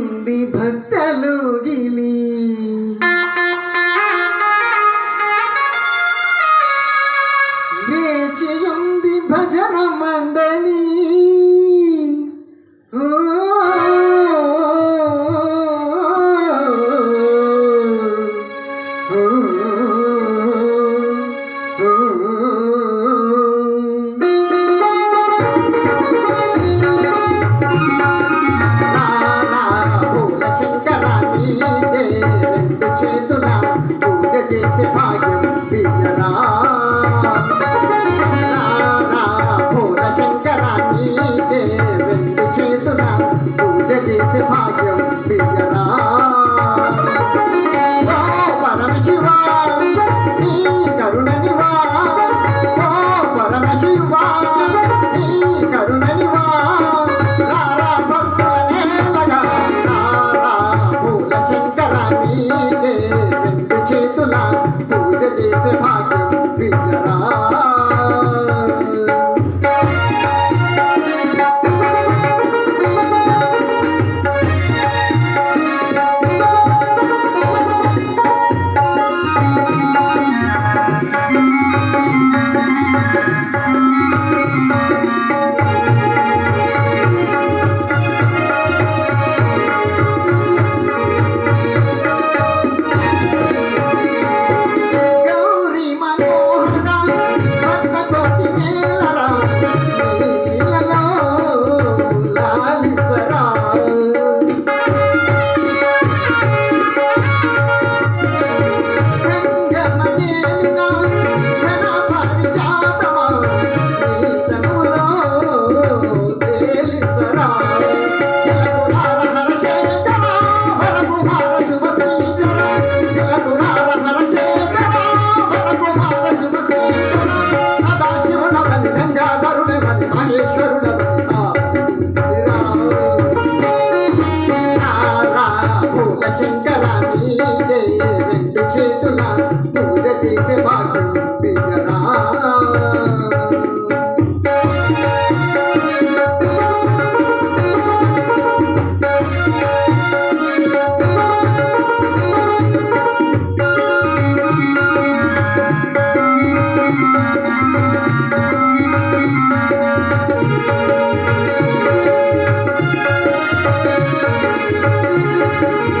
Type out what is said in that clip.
ఉంది భక్తలు గిలి రెండు చేతుల పూజ చేసే భాగ్యం తీయరా భూల శంకరాన్ని రెండు చేతుల పూజ చేసే భాగ్యం తీయరా పరమశివా నీ కరుణనివా పరమశివా నీ Música